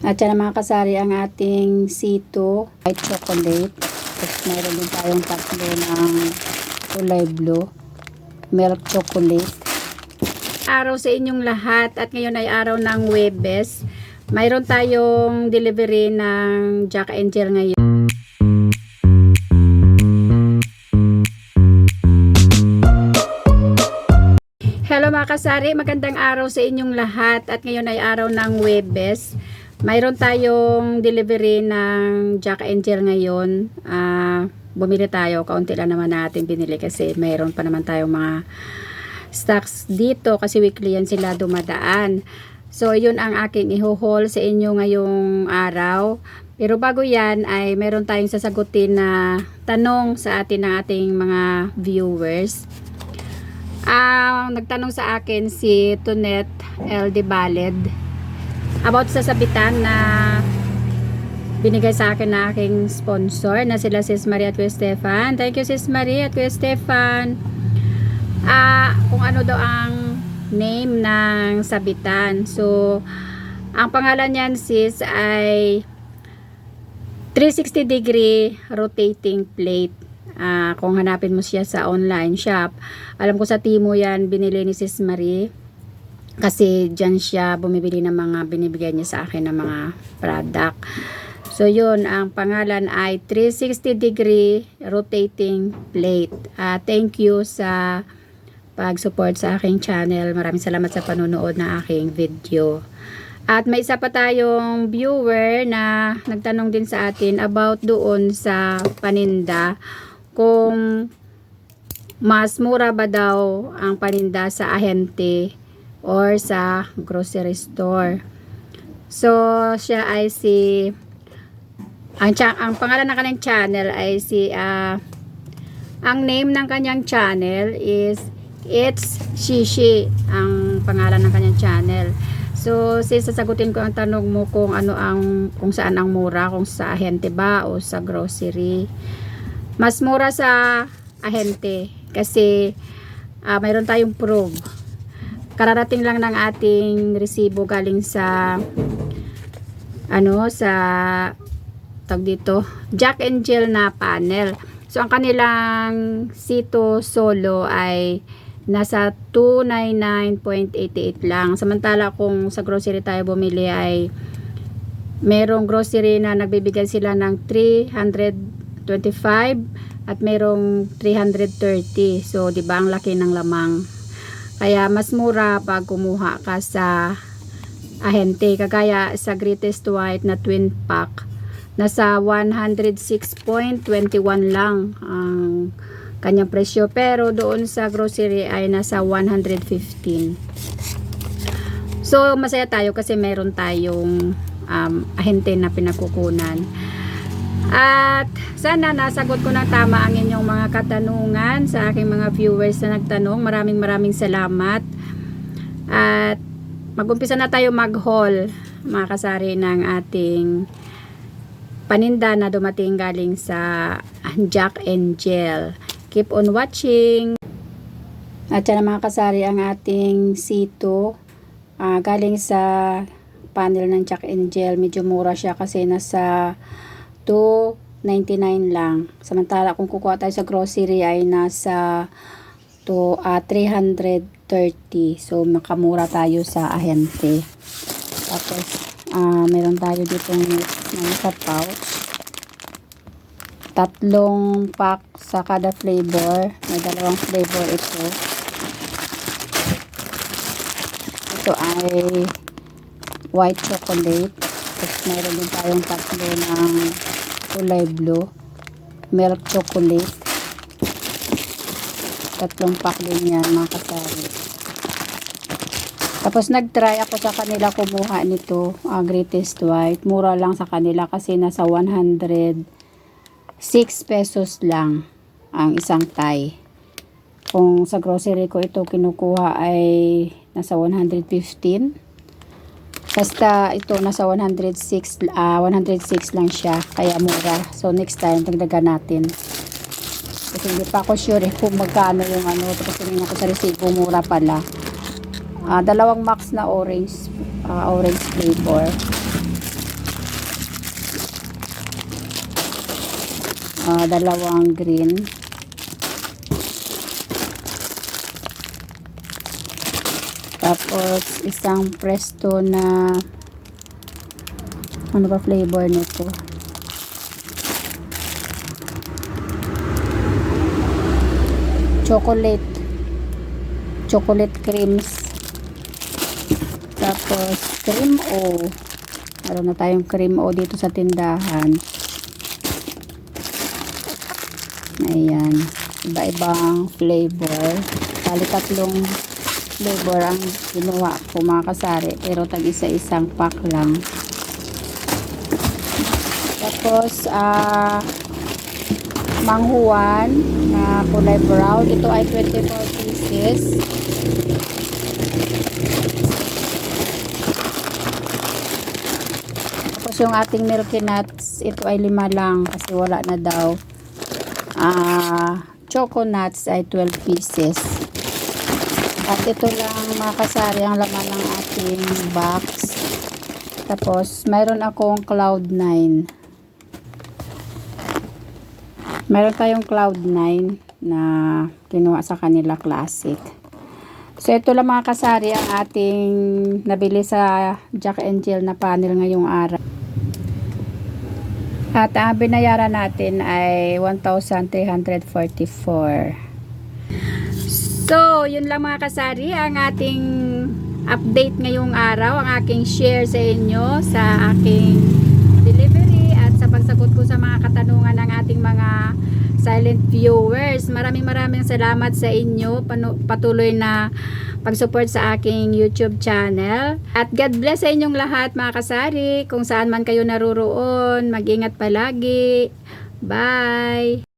At yan mga kasari ang ating C2 white chocolate. Tapos mayroon din tayong tatlo ng kulay blue. Milk chocolate. Araw sa inyong lahat at ngayon ay araw ng Webes. Mayroon tayong delivery ng Jack Angel ngayon. Hello mga kasari, magandang araw sa inyong lahat at ngayon ay araw ng Webes. Mayroon tayong delivery ng Jack Angel ngayon. Ah, bumili tayo, kaunti lang naman natin binili kasi mayroon pa naman tayong mga stocks dito kasi weekly yan sila dumadaan. So, yun ang aking iho-haul sa inyo ngayong araw. Pero bago yan ay meron tayong sasagutin na tanong sa atin ng ating mga viewers. Ang nagtanong sa akin si Tunet L. De Baled about sa sabitan na binigay sa akin na aking sponsor na sila Sis Marie at Kuya Stefan. Thank you Sis Marie at Kuya Stefan. Ah, kung ano daw ang name ng sabitan. So, ang pangalan niyan sis ay 360 degree rotating plate. Ah, kung hanapin mo siya sa online shop, alam ko sa Timo yan binili ni Sis Marie. Kasi dyan siya bumibili ng mga binibigay niya sa akin ng mga product. So yun, ang pangalan ay 360 degree rotating plate. Ah, thank you sa pag-support sa aking channel. Maraming salamat sa panonood ng aking video. At may isa pa tayong viewer na nagtanong din sa atin about doon sa paninda kung mas mura ba daw ang paninda sa ahente or sa grocery store. So, siya ay si ang, ang pangalan ng kanyang channel ay si ah, ang name ng kanyang channel is It's Shishi ang pangalan ng kanyang channel. So, sis, sasagutin ko ang tanong mo kung ano ang kung saan ang mura, kung sa ahente ba o sa grocery. Mas mura sa ahente kasi ah, mayroon tayong proof. Kararating lang ng ating resibo galing sa ano sa tag dito Jack and Jill na panel. So ang kanilang Sito Solo ay nasa 299.88 lang. Samantala kung sa grocery tayo bumili ay merong grocery na nagbibigay sila ng 325 at merong 330. So, di ba ang laki ng lamang. Kaya mas mura pag kumuha ka sa ahente. Kagaya sa Greatest White na twin pack, nasa 106.21 lang ang kanyang presyo. Pero doon sa grocery ay nasa 115. So, masaya tayo kasi meron tayong um, ahente na pinagkukunan. At sana nasagot ko na tama ang inyong mga katanungan sa aking mga viewers na nagtanong. Maraming maraming salamat. At magumpisa na tayo mag-haul mga kasari ng ating paninda na dumating galing sa Jack and Jill. Keep on watching. At yan mga kasari ang ating C2 ah, galing sa panel ng Jack and Jill. Medyo mura siya kasi nasa 2.99 lang. Samantala kung kukuha tayo sa grocery ay nasa to ah, 330. So makamura tayo sa ahente. Tapos ah, meron tayo dito ng sa pouch. Tatlong pack sa kada flavor. May dalawang flavor ito. Ito ay white chocolate. Tapos meron din tayong tatlo ng kulay blue. Milk chocolate. Tatlong pack din yan mga kasari. Tapos nag-try ako sa kanila kumuha nito, uh, greatest white. Mura lang sa kanila kasi nasa 106 pesos lang ang isang tie. Kung sa grocery ko ito kinukuha ay nasa 115. Basta ito nasa 106 uh, 106 lang siya kaya mura. So next time dagdagan natin. Kasi hindi pa ako sure eh, kung magkano yung ano tapos tingin ako sa resibo mura pala. Uh, dalawang max na orange uh, orange flavor. Uh, dalawang green. Tapos isang presto na ano ba flavor nito? Chocolate. Chocolate creams. Tapos cream O. Meron na tayong cream O dito sa tindahan. Ayan. Iba-ibang flavor. Bali tatlong flavor ang ginawa ko mga kasari. Pero tag isa-isang pack lang. Tapos, ah, manghuan na kulay brown. Ito ay 24 pieces. Tapos yung ating milky nuts, ito ay lima lang kasi wala na daw. Ah, choco nuts ay 12 pieces. At ito lang mga kasari ang laman ng ating box. Tapos, mayroon akong Cloud9. Meron tayong Cloud9 na kinuha sa kanila Classic. So, ito lang mga kasari ang ating nabili sa Jack and Jill na panel ngayong araw. At ang binayaran natin ay 1,344. So, yun lang mga kasari ang ating update ngayong araw, ang aking share sa inyo sa aking delivery at sa pagsagot ko sa mga katanungan ng ating mga silent viewers. Maraming maraming salamat sa inyo. Patuloy na pag-support sa aking YouTube channel. At God bless sa inyong lahat mga kasari. Kung saan man kayo naruroon, mag-ingat palagi. Bye!